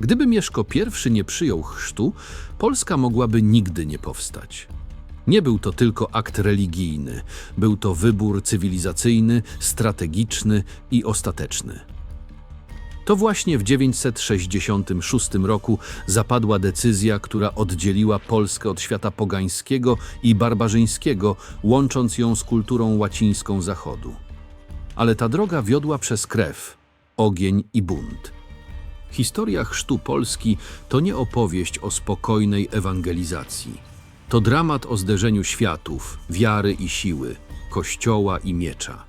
Gdyby Mieszko I nie przyjął chrztu, Polska mogłaby nigdy nie powstać. Nie był to tylko akt religijny, był to wybór cywilizacyjny, strategiczny i ostateczny. To właśnie w 966 roku zapadła decyzja, która oddzieliła Polskę od świata pogańskiego i barbarzyńskiego, łącząc ją z kulturą łacińską Zachodu. Ale ta droga wiodła przez krew, ogień i bunt. Historia chrztu Polski to nie opowieść o spokojnej ewangelizacji. To dramat o zderzeniu światów, wiary i siły, kościoła i miecza.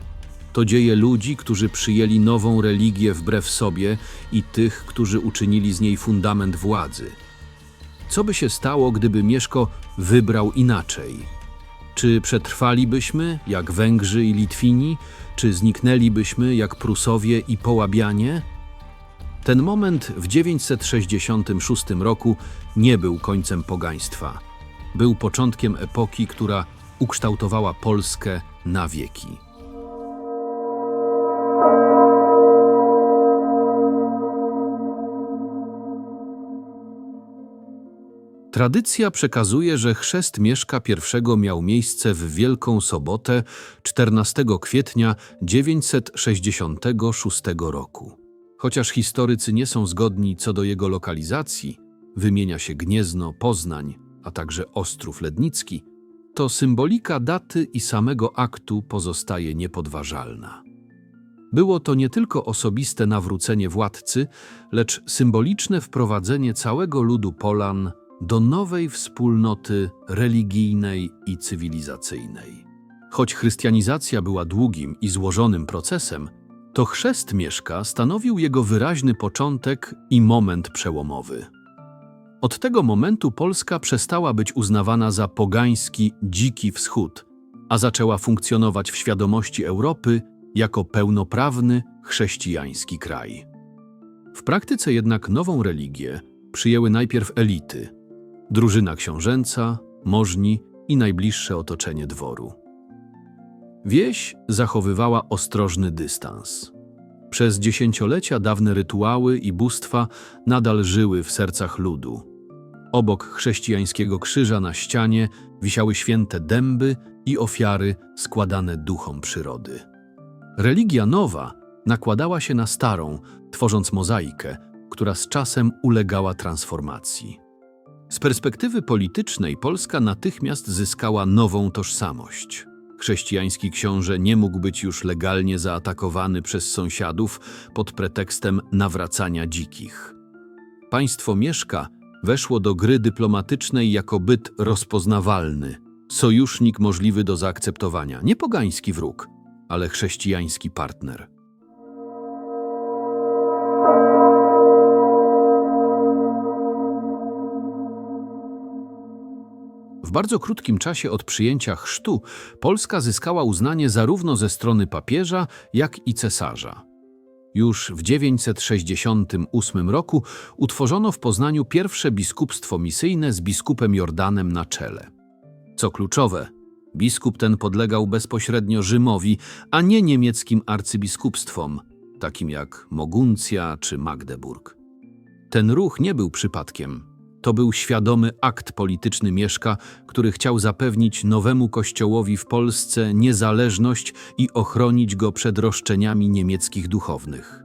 To dzieje ludzi, którzy przyjęli nową religię wbrew sobie i tych, którzy uczynili z niej fundament władzy. Co by się stało, gdyby Mieszko wybrał inaczej? Czy przetrwalibyśmy, jak Węgrzy i Litwini, czy zniknęlibyśmy, jak Prusowie i Połabianie? Ten moment w 966 roku nie był końcem pogaństwa. Był początkiem epoki, która ukształtowała Polskę na wieki. Tradycja przekazuje, że chrzest Mieszka I miał miejsce w Wielką Sobotę 14 kwietnia 966 roku. Chociaż historycy nie są zgodni co do jego lokalizacji, wymienia się Gniezno, Poznań, a także Ostrów Lednicki, to symbolika daty i samego aktu pozostaje niepodważalna. Było to nie tylko osobiste nawrócenie władcy, lecz symboliczne wprowadzenie całego ludu Polan do nowej wspólnoty religijnej i cywilizacyjnej. Choć chrystianizacja była długim i złożonym procesem, to chrzest Mieszka stanowił jego wyraźny początek i moment przełomowy. Od tego momentu Polska przestała być uznawana za pogański, dziki wschód, a zaczęła funkcjonować w świadomości Europy jako pełnoprawny, chrześcijański kraj. W praktyce jednak nową religię przyjęły najpierw elity, drużyna książęca, możni i najbliższe otoczenie dworu. Wieś zachowywała ostrożny dystans. Przez dziesięciolecia dawne rytuały i bóstwa nadal żyły w sercach ludu. Obok chrześcijańskiego krzyża na ścianie wisiały święte dęby i ofiary składane duchom przyrody. Religia nowa nakładała się na starą, tworząc mozaikę, która z czasem ulegała transformacji. Z perspektywy politycznej Polska natychmiast zyskała nową tożsamość. Chrześcijański książę nie mógł być już legalnie zaatakowany przez sąsiadów pod pretekstem nawracania dzikich. Państwo Mieszka weszło do gry dyplomatycznej jako byt rozpoznawalny, sojusznik możliwy do zaakceptowania, nie pogański wróg, ale chrześcijański partner. W bardzo krótkim czasie od przyjęcia chrztu Polska zyskała uznanie zarówno ze strony papieża, jak i cesarza. Już w 968 roku utworzono w Poznaniu pierwsze biskupstwo misyjne z biskupem Jordanem na czele. Co kluczowe, biskup ten podlegał bezpośrednio Rzymowi, a nie niemieckim arcybiskupstwom, takim jak Moguncja czy Magdeburg. Ten ruch nie był przypadkiem. To był świadomy akt polityczny Mieszka, który chciał zapewnić nowemu kościołowi w Polsce niezależność i ochronić go przed roszczeniami niemieckich duchownych.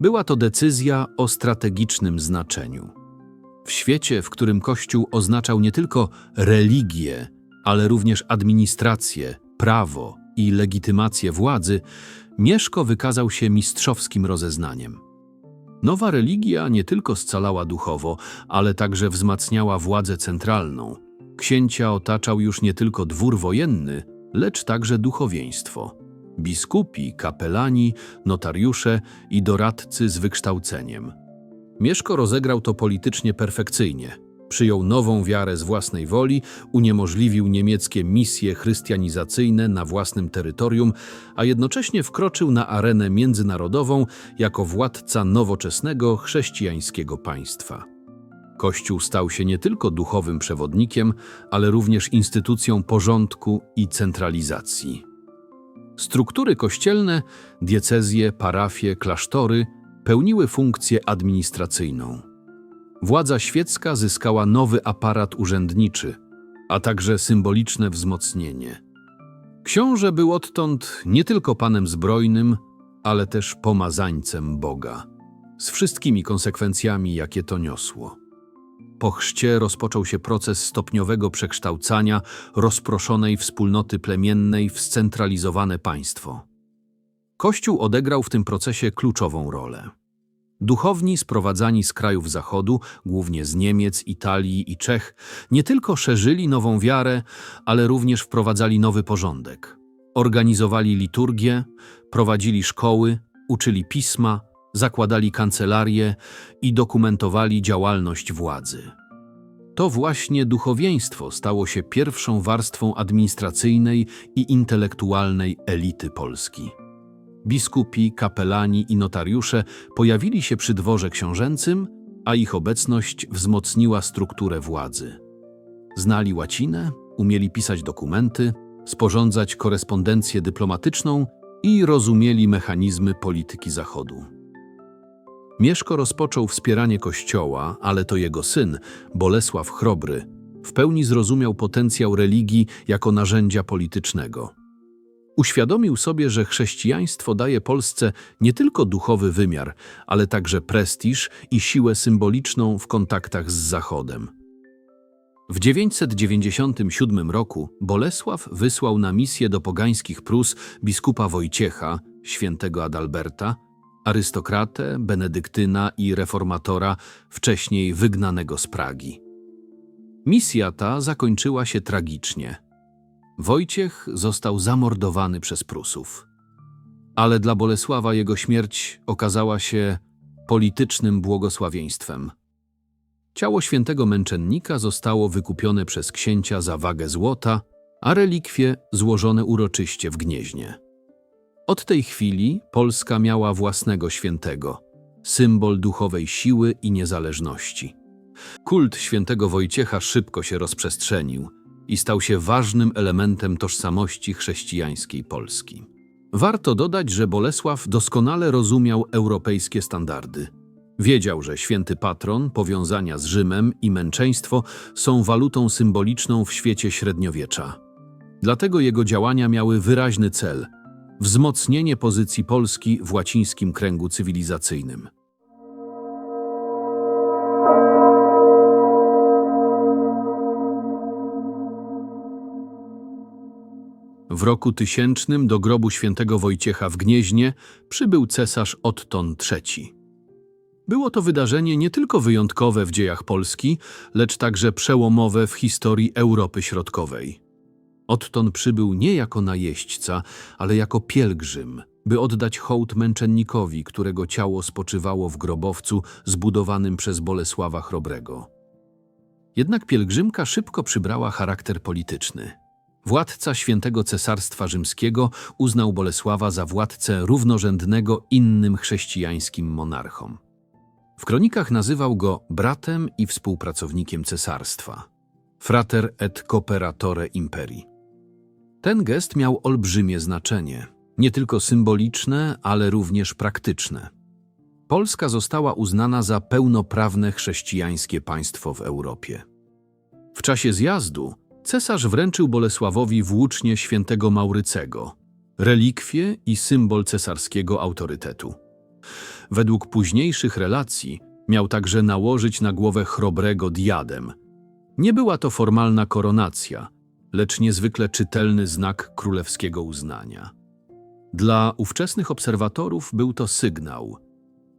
Była to decyzja o strategicznym znaczeniu. W świecie, w którym Kościół oznaczał nie tylko religię, ale również administrację, prawo i legitymację władzy, Mieszko wykazał się mistrzowskim rozeznaniem. Nowa religia nie tylko scalała duchowo, ale także wzmacniała władzę centralną. Księcia otaczał już nie tylko dwór wojenny, lecz także duchowieństwo. Biskupi, kapelani, notariusze i doradcy z wykształceniem. Mieszko rozegrał to politycznie perfekcyjnie. Przyjął nową wiarę z własnej woli, uniemożliwił niemieckie misje chrystianizacyjne na własnym terytorium, a jednocześnie wkroczył na arenę międzynarodową jako władca nowoczesnego chrześcijańskiego państwa. Kościół stał się nie tylko duchowym przewodnikiem, ale również instytucją porządku i centralizacji. Struktury kościelne, diecezje, parafie, klasztory pełniły funkcję administracyjną. Władza świecka zyskała nowy aparat urzędniczy, a także symboliczne wzmocnienie. Książę był odtąd nie tylko panem zbrojnym, ale też pomazańcem Boga, z wszystkimi konsekwencjami, jakie to niosło. Po chrzcie rozpoczął się proces stopniowego przekształcania rozproszonej wspólnoty plemiennej w scentralizowane państwo. Kościół odegrał w tym procesie kluczową rolę. Duchowni sprowadzani z krajów Zachodu, głównie z Niemiec, Italii i Czech, nie tylko szerzyli nową wiarę, ale również wprowadzali nowy porządek. Organizowali liturgię, prowadzili szkoły, uczyli pisma, zakładali kancelarie i dokumentowali działalność władzy. To właśnie duchowieństwo stało się pierwszą warstwą administracyjnej i intelektualnej elity Polski. Biskupi, kapelani i notariusze pojawili się przy dworze książęcym, a ich obecność wzmocniła strukturę władzy. Znali łacinę, umieli pisać dokumenty, sporządzać korespondencję dyplomatyczną i rozumieli mechanizmy polityki Zachodu. Mieszko rozpoczął wspieranie kościoła, ale to jego syn, Bolesław Chrobry, w pełni zrozumiał potencjał religii jako narzędzia politycznego. Uświadomił sobie, że chrześcijaństwo daje Polsce nie tylko duchowy wymiar, ale także prestiż i siłę symboliczną w kontaktach z Zachodem. W 997 roku Bolesław wysłał na misję do pogańskich Prus biskupa Wojciecha, świętego Adalberta, arystokratę, benedyktyna i reformatora, wcześniej wygnanego z Pragi. Misja ta zakończyła się tragicznie – Wojciech został zamordowany przez Prusów. Ale dla Bolesława jego śmierć okazała się politycznym błogosławieństwem. Ciało świętego męczennika zostało wykupione przez księcia za wagę złota, a relikwie złożone uroczyście w Gnieźnie. Od tej chwili Polska miała własnego świętego, symbol duchowej siły i niezależności. Kult świętego Wojciecha szybko się rozprzestrzenił – i stał się ważnym elementem tożsamości chrześcijańskiej Polski. Warto dodać, że Bolesław doskonale rozumiał europejskie standardy. Wiedział, że święty patron, powiązania z Rzymem i męczeństwo są walutą symboliczną w świecie średniowiecza. Dlatego jego działania miały wyraźny cel wzmocnienie pozycji Polski w łacińskim kręgu cywilizacyjnym. W roku tysięcznym do grobu świętego Wojciecha w Gnieźnie przybył cesarz Otton III. Było to wydarzenie nie tylko wyjątkowe w dziejach Polski, lecz także przełomowe w historii Europy Środkowej. Otton przybył nie jako najeźdźca, ale jako pielgrzym, by oddać hołd męczennikowi, którego ciało spoczywało w grobowcu zbudowanym przez Bolesława Chrobrego. Jednak pielgrzymka szybko przybrała charakter polityczny – Władca świętego cesarstwa rzymskiego uznał Bolesława za władcę równorzędnego innym chrześcijańskim monarchom. W kronikach nazywał go bratem i współpracownikiem cesarstwa. Frater et cooperatore imperii. Ten gest miał olbrzymie znaczenie, nie tylko symboliczne, ale również praktyczne. Polska została uznana za pełnoprawne chrześcijańskie państwo w Europie. W czasie zjazdu Cesarz wręczył Bolesławowi włócznie świętego Maurycego, relikwie i symbol cesarskiego autorytetu. Według późniejszych relacji miał także nałożyć na głowę chrobrego diadem. Nie była to formalna koronacja, lecz niezwykle czytelny znak królewskiego uznania. Dla ówczesnych obserwatorów był to sygnał.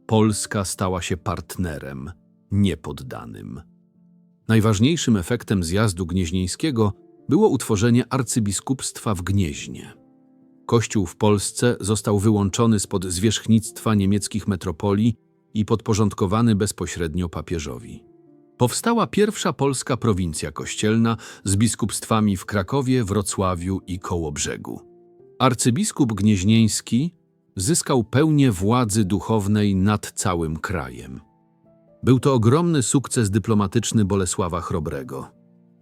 Polska stała się partnerem, niepoddanym. Najważniejszym efektem zjazdu gnieźnieńskiego było utworzenie arcybiskupstwa w Gnieźnie. Kościół w Polsce został wyłączony spod zwierzchnictwa niemieckich metropolii i podporządkowany bezpośrednio papieżowi. Powstała pierwsza polska prowincja kościelna z biskupstwami w Krakowie, Wrocławiu i Kołobrzegu. Arcybiskup Gnieźnieński zyskał pełnię władzy duchownej nad całym krajem. Był to ogromny sukces dyplomatyczny Bolesława Chrobrego.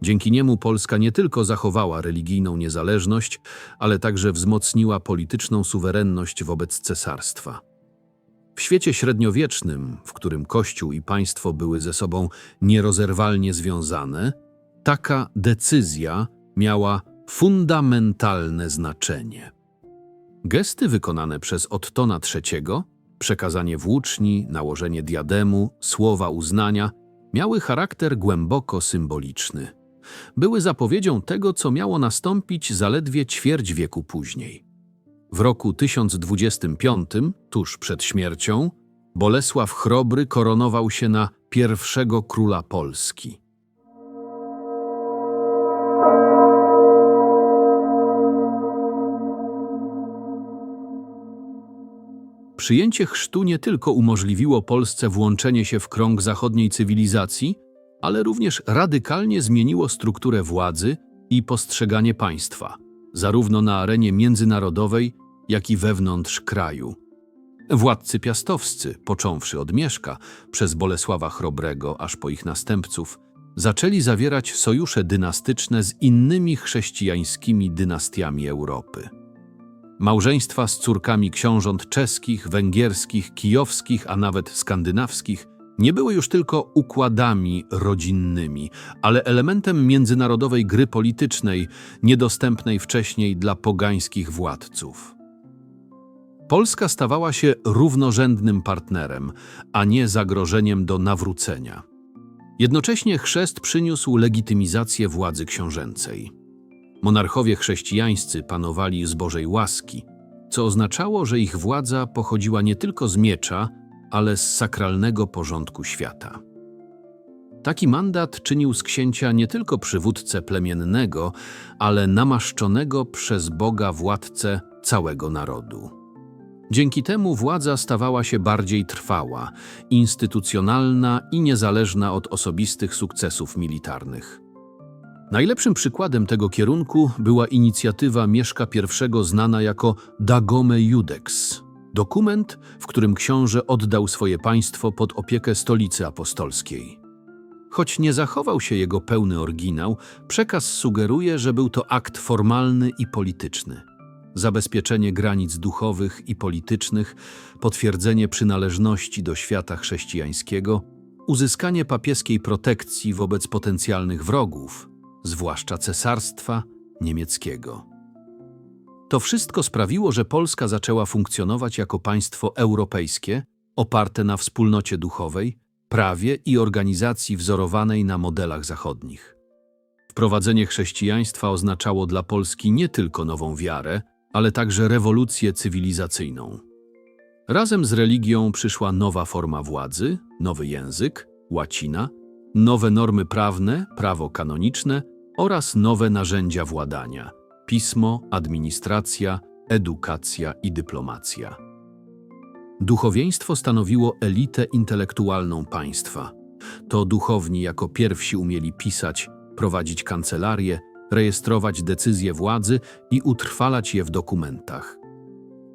Dzięki niemu Polska nie tylko zachowała religijną niezależność, ale także wzmocniła polityczną suwerenność wobec cesarstwa. W świecie średniowiecznym, w którym Kościół i państwo były ze sobą nierozerwalnie związane, taka decyzja miała fundamentalne znaczenie. Gesty wykonane przez Ottona III, przekazanie włóczni, nałożenie diademu, słowa uznania, miały charakter głęboko symboliczny. Były zapowiedzią tego, co miało nastąpić zaledwie ćwierć wieku później. W roku 1025, tuż przed śmiercią, Bolesław Chrobry koronował się na pierwszego króla Polski. Przyjęcie chrztu nie tylko umożliwiło Polsce włączenie się w krąg zachodniej cywilizacji, ale również radykalnie zmieniło strukturę władzy i postrzeganie państwa, zarówno na arenie międzynarodowej, jak i wewnątrz kraju. Władcy piastowscy, począwszy od Mieszka, przez Bolesława Chrobrego aż po ich następców, zaczęli zawierać sojusze dynastyczne z innymi chrześcijańskimi dynastiami Europy. Małżeństwa z córkami książąt czeskich, węgierskich, kijowskich, a nawet skandynawskich nie były już tylko układami rodzinnymi, ale elementem międzynarodowej gry politycznej, niedostępnej wcześniej dla pogańskich władców. Polska stawała się równorzędnym partnerem, a nie zagrożeniem do nawrócenia. Jednocześnie chrzest przyniósł legitymizację władzy książęcej. Monarchowie chrześcijańscy panowali z Bożej łaski, co oznaczało, że ich władza pochodziła nie tylko z miecza, ale z sakralnego porządku świata. Taki mandat czynił z księcia nie tylko przywódcę plemiennego, ale namaszczonego przez Boga władcę całego narodu. Dzięki temu władza stawała się bardziej trwała, instytucjonalna i niezależna od osobistych sukcesów militarnych. Najlepszym przykładem tego kierunku była inicjatywa Mieszka I znana jako Dagome Judex, dokument, w którym książę oddał swoje państwo pod opiekę stolicy apostolskiej. Choć nie zachował się jego pełny oryginał, przekaz sugeruje, że był to akt formalny i polityczny. Zabezpieczenie granic duchowych i politycznych, potwierdzenie przynależności do świata chrześcijańskiego, uzyskanie papieskiej protekcji wobec potencjalnych wrogów, zwłaszcza cesarstwa niemieckiego. To wszystko sprawiło, że Polska zaczęła funkcjonować jako państwo europejskie, oparte na wspólnocie duchowej, prawie i organizacji wzorowanej na modelach zachodnich. Wprowadzenie chrześcijaństwa oznaczało dla Polski nie tylko nową wiarę, ale także rewolucję cywilizacyjną. Razem z religią przyszła nowa forma władzy, nowy język, łacina, nowe normy prawne, prawo kanoniczne oraz nowe narzędzia władania pismo, administracja, edukacja i dyplomacja. Duchowieństwo stanowiło elitę intelektualną państwa. To duchowni jako pierwsi umieli pisać, prowadzić kancelarię, rejestrować decyzje władzy i utrwalać je w dokumentach.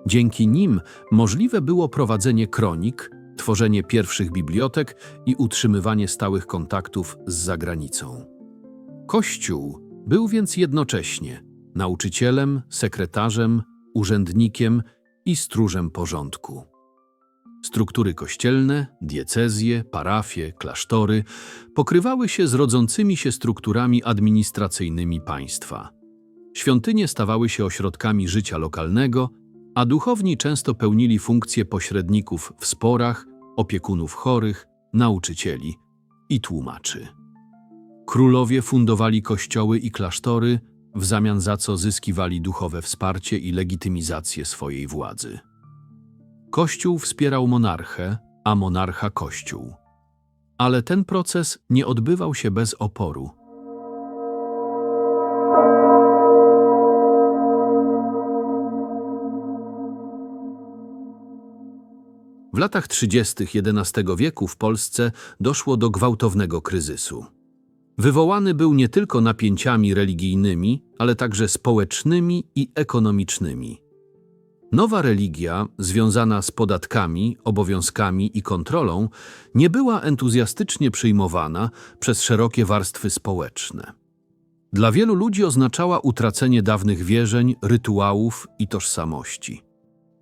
Dzięki nim możliwe było prowadzenie kronik, tworzenie pierwszych bibliotek i utrzymywanie stałych kontaktów z zagranicą. Kościół był więc jednocześnie nauczycielem, sekretarzem, urzędnikiem i stróżem porządku. Struktury kościelne, diecezje, parafie, klasztory pokrywały się z rodzącymi się strukturami administracyjnymi państwa. Świątynie stawały się ośrodkami życia lokalnego, a duchowni często pełnili funkcje pośredników w sporach, opiekunów chorych, nauczycieli i tłumaczy. Królowie fundowali kościoły i klasztory, w zamian za co zyskiwali duchowe wsparcie i legitymizację swojej władzy. Kościół wspierał monarchę, a monarcha Kościół. Ale ten proces nie odbywał się bez oporu. W latach 30. XI wieku w Polsce doszło do gwałtownego kryzysu. Wywołany był nie tylko napięciami religijnymi, ale także społecznymi i ekonomicznymi. Nowa religia, związana z podatkami, obowiązkami i kontrolą, nie była entuzjastycznie przyjmowana przez szerokie warstwy społeczne. Dla wielu ludzi oznaczała utracenie dawnych wierzeń, rytuałów i tożsamości.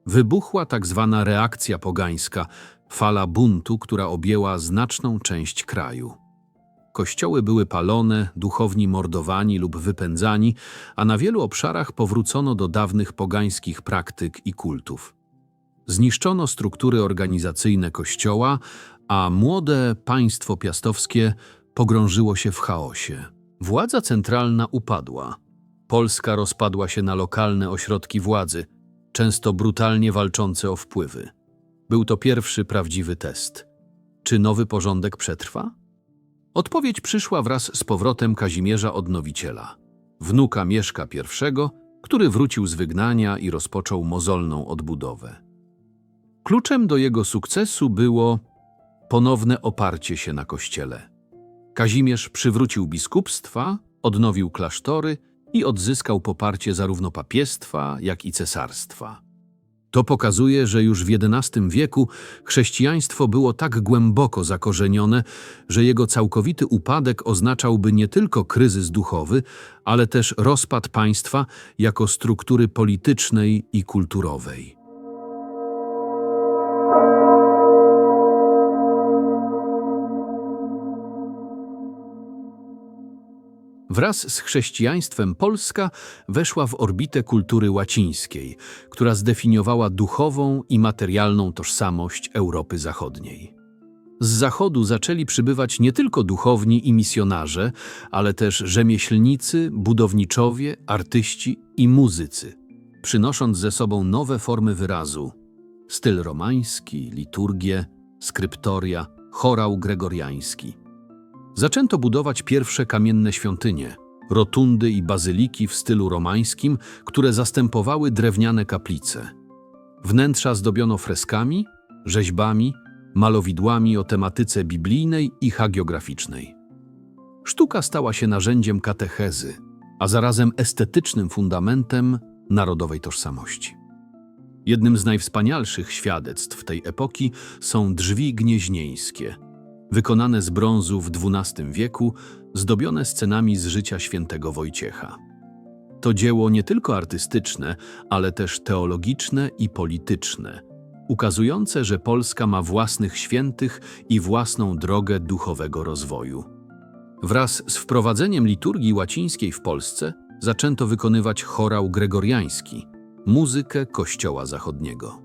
Wybuchła tak zwana reakcja pogańska, fala buntu, która objęła znaczną część kraju. Kościoły były palone, duchowni mordowani lub wypędzani, a na wielu obszarach powrócono do dawnych pogańskich praktyk i kultów. Zniszczono struktury organizacyjne kościoła, a młode państwo piastowskie pogrążyło się w chaosie. Władza centralna upadła. Polska rozpadła się na lokalne ośrodki władzy, często brutalnie walczące o wpływy. Był to pierwszy prawdziwy test. Czy nowy porządek przetrwa? Odpowiedź przyszła wraz z powrotem Kazimierza Odnowiciela, wnuka Mieszka I, który wrócił z wygnania i rozpoczął mozolną odbudowę. Kluczem do jego sukcesu było ponowne oparcie się na kościele. Kazimierz przywrócił biskupstwa, odnowił klasztory i odzyskał poparcie zarówno papiestwa, jak i cesarstwa. To pokazuje, że już w XI wieku chrześcijaństwo było tak głęboko zakorzenione, że jego całkowity upadek oznaczałby nie tylko kryzys duchowy, ale też rozpad państwa jako struktury politycznej i kulturowej. Wraz z chrześcijaństwem Polska weszła w orbitę kultury łacińskiej, która zdefiniowała duchową i materialną tożsamość Europy Zachodniej. Z zachodu zaczęli przybywać nie tylko duchowni i misjonarze, ale też rzemieślnicy, budowniczowie, artyści i muzycy, przynosząc ze sobą nowe formy wyrazu styl romański, liturgię, skryptoria, chorał gregoriański. Zaczęto budować pierwsze kamienne świątynie, rotundy i bazyliki w stylu romańskim, które zastępowały drewniane kaplice. Wnętrza zdobiono freskami, rzeźbami, malowidłami o tematyce biblijnej i hagiograficznej. Sztuka stała się narzędziem katechezy, a zarazem estetycznym fundamentem narodowej tożsamości. Jednym z najwspanialszych świadectw tej epoki są drzwi gnieźnieńskie – wykonane z brązu w XII wieku, zdobione scenami z życia świętego Wojciecha. To dzieło nie tylko artystyczne, ale też teologiczne i polityczne, ukazujące, że Polska ma własnych świętych i własną drogę duchowego rozwoju. Wraz z wprowadzeniem liturgii łacińskiej w Polsce zaczęto wykonywać chorał gregoriański, muzykę Kościoła Zachodniego.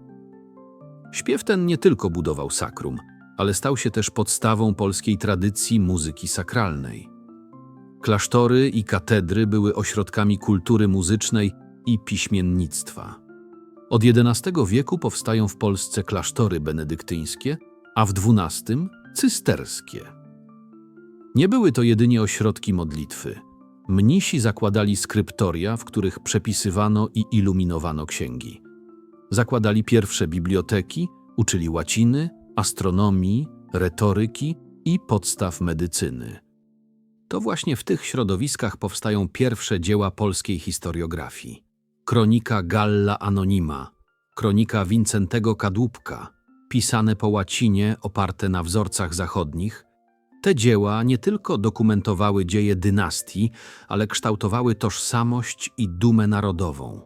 Śpiew ten nie tylko budował sakrum, ale stał się też podstawą polskiej tradycji muzyki sakralnej. Klasztory i katedry były ośrodkami kultury muzycznej i piśmiennictwa. Od XI wieku powstają w Polsce klasztory benedyktyńskie, a w XII cysterskie. Nie były to jedynie ośrodki modlitwy. Mnisi zakładali skryptoria, w których przepisywano i iluminowano księgi. Zakładali pierwsze biblioteki, uczyli łaciny, astronomii, retoryki i podstaw medycyny. To właśnie w tych środowiskach powstają pierwsze dzieła polskiej historiografii. Kronika Galla Anonima, kronika Wincentego Kadłubka, pisane po łacinie oparte na wzorcach zachodnich, te dzieła nie tylko dokumentowały dzieje dynastii, ale kształtowały tożsamość i dumę narodową.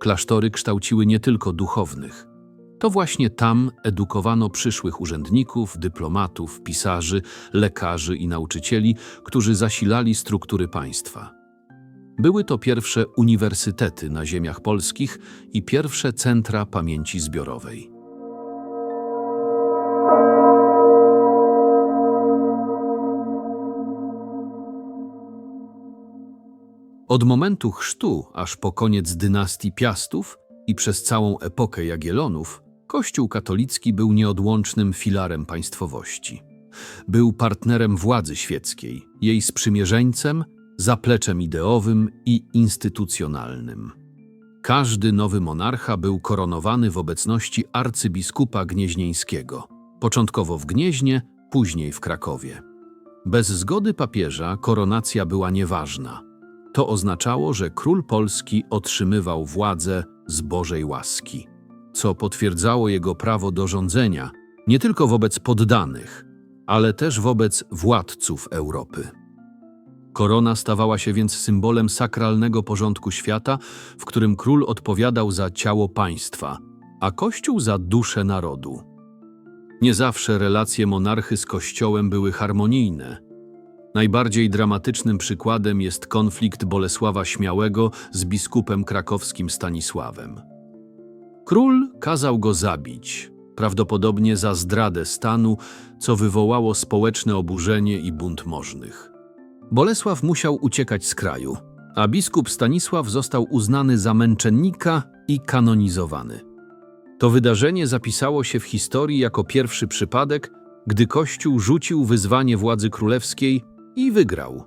Klasztory kształciły nie tylko duchownych, to właśnie tam edukowano przyszłych urzędników, dyplomatów, pisarzy, lekarzy i nauczycieli, którzy zasilali struktury państwa. Były to pierwsze uniwersytety na ziemiach polskich i pierwsze centra pamięci zbiorowej. Od momentu chrztu aż po koniec dynastii Piastów i przez całą epokę Jagiellonów Kościół katolicki był nieodłącznym filarem państwowości. Był partnerem władzy świeckiej, jej sprzymierzeńcem, zapleczem ideowym i instytucjonalnym. Każdy nowy monarcha był koronowany w obecności arcybiskupa gnieźnieńskiego, początkowo w Gnieźnie, później w Krakowie. Bez zgody papieża koronacja była nieważna. To oznaczało, że król polski otrzymywał władzę z Bożej łaski co potwierdzało jego prawo do rządzenia nie tylko wobec poddanych, ale też wobec władców Europy. Korona stawała się więc symbolem sakralnego porządku świata, w którym król odpowiadał za ciało państwa, a Kościół za duszę narodu. Nie zawsze relacje monarchy z Kościołem były harmonijne. Najbardziej dramatycznym przykładem jest konflikt Bolesława Śmiałego z biskupem krakowskim Stanisławem. Król kazał go zabić, prawdopodobnie za zdradę stanu, co wywołało społeczne oburzenie i bunt możnych. Bolesław musiał uciekać z kraju, a biskup Stanisław został uznany za męczennika i kanonizowany. To wydarzenie zapisało się w historii jako pierwszy przypadek, gdy Kościół rzucił wyzwanie władzy królewskiej i wygrał.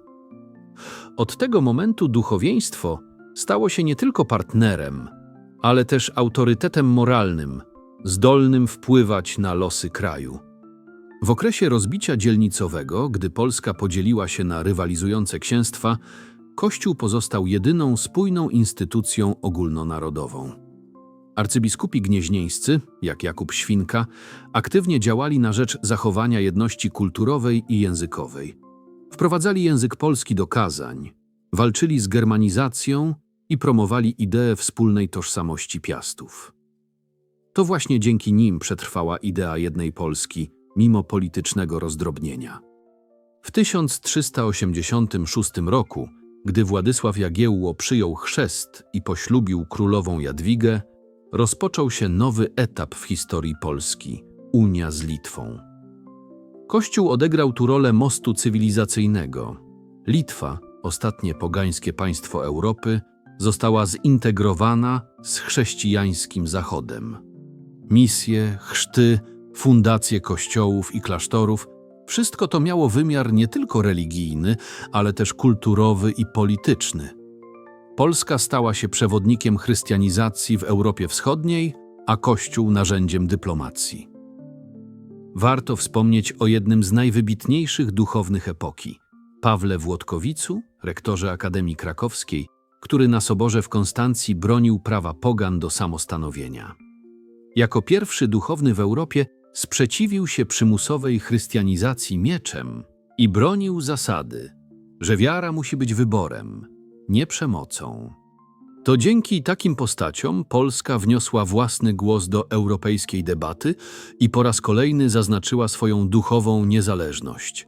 Od tego momentu duchowieństwo stało się nie tylko partnerem, ale też autorytetem moralnym, zdolnym wpływać na losy kraju. W okresie rozbicia dzielnicowego, gdy Polska podzieliła się na rywalizujące księstwa, Kościół pozostał jedyną spójną instytucją ogólnonarodową. Arcybiskupi gnieźnieńscy, jak Jakub Świnka, aktywnie działali na rzecz zachowania jedności kulturowej i językowej. Wprowadzali język polski do kazań, walczyli z germanizacją i promowali ideę wspólnej tożsamości Piastów. To właśnie dzięki nim przetrwała idea jednej Polski, mimo politycznego rozdrobnienia. W 1386 roku, gdy Władysław Jagiełło przyjął chrzest i poślubił królową Jadwigę, rozpoczął się nowy etap w historii Polski Unia z Litwą. Kościół odegrał tu rolę mostu cywilizacyjnego. Litwa, ostatnie pogańskie państwo Europy, została zintegrowana z chrześcijańskim Zachodem. Misje, chrzty, fundacje kościołów i klasztorów wszystko to miało wymiar nie tylko religijny, ale też kulturowy i polityczny. Polska stała się przewodnikiem chrystianizacji w Europie Wschodniej, a Kościół narzędziem dyplomacji. Warto wspomnieć o jednym z najwybitniejszych duchownych epoki Pawle Włodkowicu, rektorze Akademii Krakowskiej, który na soborze w Konstancji bronił prawa pogan do samostanowienia. Jako pierwszy duchowny w Europie sprzeciwił się przymusowej chrystianizacji mieczem i bronił zasady, że wiara musi być wyborem, nie przemocą. To dzięki takim postaciom Polska wniosła własny głos do europejskiej debaty i po raz kolejny zaznaczyła swoją duchową niezależność.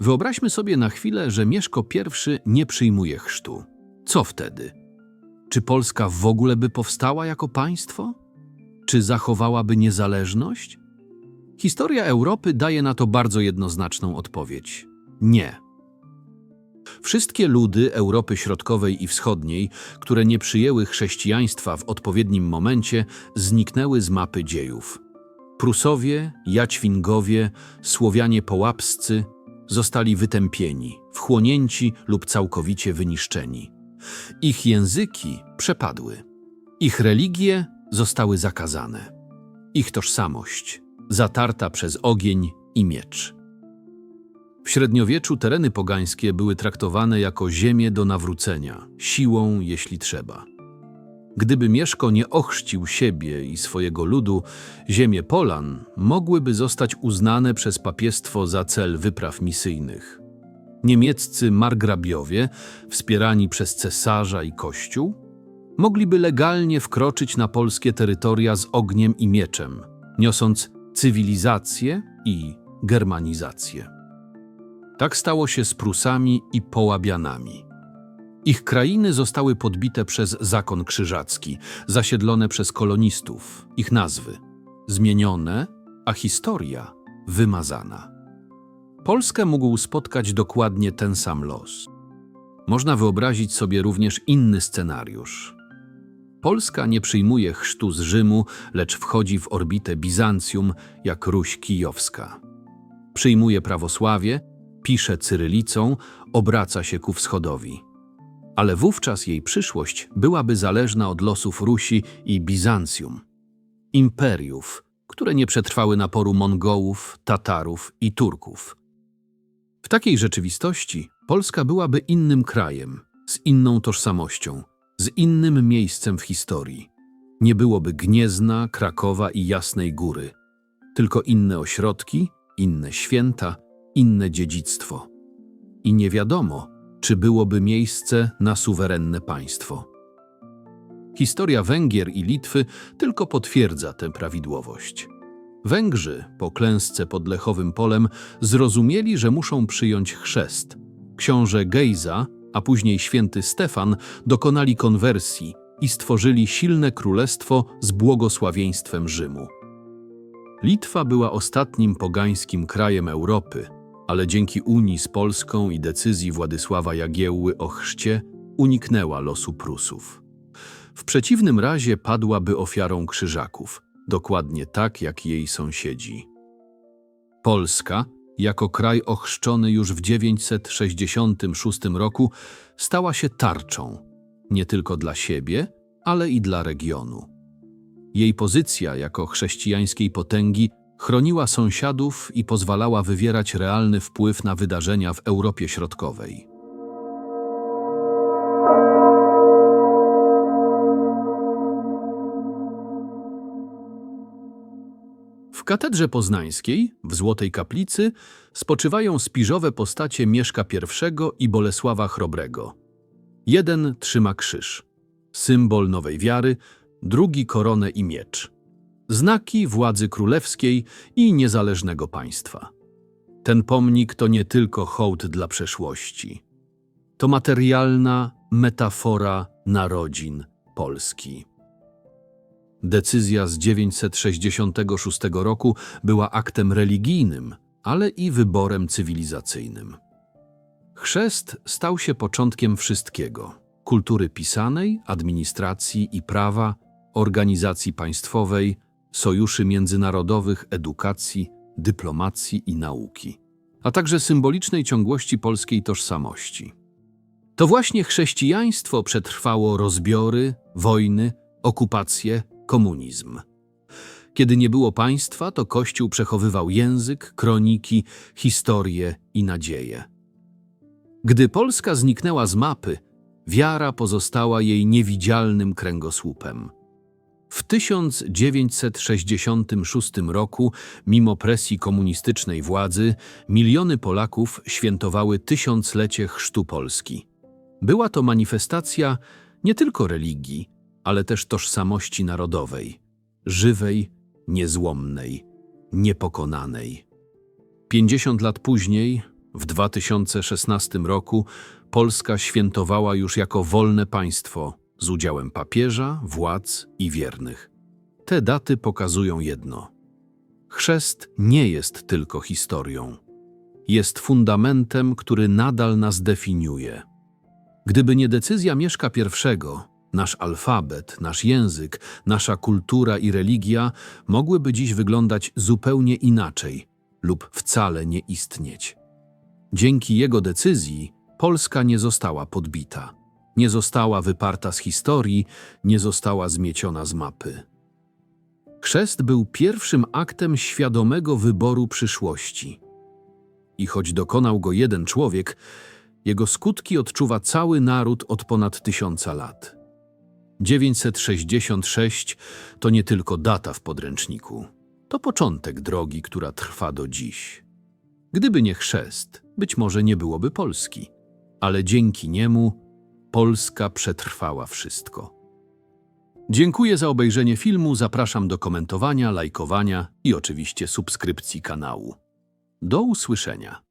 Wyobraźmy sobie na chwilę, że Mieszko I nie przyjmuje chrztu. Co wtedy? Czy Polska w ogóle by powstała jako państwo? Czy zachowałaby niezależność? Historia Europy daje na to bardzo jednoznaczną odpowiedź: nie. Wszystkie ludy Europy Środkowej i Wschodniej, które nie przyjęły chrześcijaństwa w odpowiednim momencie, zniknęły z mapy dziejów. Prusowie, Jaćwingowie, Słowianie połapscy zostali wytępieni, wchłonięci lub całkowicie wyniszczeni. Ich języki przepadły. Ich religie zostały zakazane. Ich tożsamość zatarta przez ogień i miecz. W średniowieczu tereny pogańskie były traktowane jako ziemie do nawrócenia, siłą jeśli trzeba. Gdyby Mieszko nie ochrzcił siebie i swojego ludu, ziemie Polan mogłyby zostać uznane przez papiestwo za cel wypraw misyjnych. Niemieccy margrabiowie, wspierani przez cesarza i kościół, mogliby legalnie wkroczyć na polskie terytoria z ogniem i mieczem, niosąc cywilizację i germanizację. Tak stało się z Prusami i Połabianami. Ich krainy zostały podbite przez zakon krzyżacki, zasiedlone przez kolonistów, ich nazwy zmienione, a historia wymazana. Polskę mógł spotkać dokładnie ten sam los. Można wyobrazić sobie również inny scenariusz. Polska nie przyjmuje chrztu z Rzymu, lecz wchodzi w orbitę Bizancjum jak Ruś Kijowska. Przyjmuje prawosławie, pisze cyrylicą, obraca się ku wschodowi ale wówczas jej przyszłość byłaby zależna od losów Rusi i Bizancjum, imperiów, które nie przetrwały naporu Mongołów, Tatarów i Turków. W takiej rzeczywistości Polska byłaby innym krajem, z inną tożsamością, z innym miejscem w historii. Nie byłoby Gniezna, Krakowa i Jasnej Góry, tylko inne ośrodki, inne święta, inne dziedzictwo. i nie wiadomo, czy byłoby miejsce na suwerenne państwo. Historia Węgier i Litwy tylko potwierdza tę prawidłowość. Węgrzy po klęsce pod Lechowym Polem zrozumieli, że muszą przyjąć chrzest. Książę Gejza, a później święty Stefan dokonali konwersji i stworzyli silne królestwo z błogosławieństwem Rzymu. Litwa była ostatnim pogańskim krajem Europy, ale dzięki unii z Polską i decyzji Władysława Jagiełły o chrzcie uniknęła losu Prusów. W przeciwnym razie padłaby ofiarą krzyżaków, dokładnie tak jak jej sąsiedzi. Polska, jako kraj ochrzczony już w 966 roku, stała się tarczą, nie tylko dla siebie, ale i dla regionu. Jej pozycja jako chrześcijańskiej potęgi chroniła sąsiadów i pozwalała wywierać realny wpływ na wydarzenia w Europie Środkowej. W katedrze poznańskiej, w Złotej Kaplicy, spoczywają spiżowe postacie Mieszka I i Bolesława Chrobrego. Jeden trzyma krzyż, symbol nowej wiary, drugi koronę i miecz. Znaki władzy królewskiej i niezależnego państwa. Ten pomnik to nie tylko hołd dla przeszłości. To materialna metafora narodzin Polski. Decyzja z 966 roku była aktem religijnym, ale i wyborem cywilizacyjnym. Chrzest stał się początkiem wszystkiego: kultury pisanej, administracji i prawa, organizacji państwowej, sojuszy międzynarodowych, edukacji, dyplomacji i nauki, a także symbolicznej ciągłości polskiej tożsamości. To właśnie chrześcijaństwo przetrwało rozbiory, wojny, okupacje, komunizm. Kiedy nie było państwa, to Kościół przechowywał język, kroniki, historię i nadzieję. Gdy Polska zniknęła z mapy, wiara pozostała jej niewidzialnym kręgosłupem. W 1966 roku, mimo presji komunistycznej władzy, miliony Polaków świętowały tysiąclecie chrztu Polski. Była to manifestacja nie tylko religii, ale też tożsamości narodowej, żywej, niezłomnej, niepokonanej. 50 lat później, w 2016 roku, Polska świętowała już jako wolne państwo z udziałem papieża, władz i wiernych. Te daty pokazują jedno. Chrzest nie jest tylko historią. Jest fundamentem, który nadal nas definiuje. Gdyby nie decyzja Mieszka I, nasz alfabet, nasz język, nasza kultura i religia mogłyby dziś wyglądać zupełnie inaczej lub wcale nie istnieć. Dzięki jego decyzji Polska nie została podbita, nie została wyparta z historii, nie została zmieciona z mapy. Chrzest był pierwszym aktem świadomego wyboru przyszłości. I choć dokonał go jeden człowiek, jego skutki odczuwa cały naród od ponad tysiąca lat. 966 to nie tylko data w podręczniku, to początek drogi, która trwa do dziś. Gdyby nie chrzest, być może nie byłoby Polski, ale dzięki niemu Polska przetrwała wszystko. Dziękuję za obejrzenie filmu, zapraszam do komentowania, lajkowania i oczywiście subskrypcji kanału. Do usłyszenia.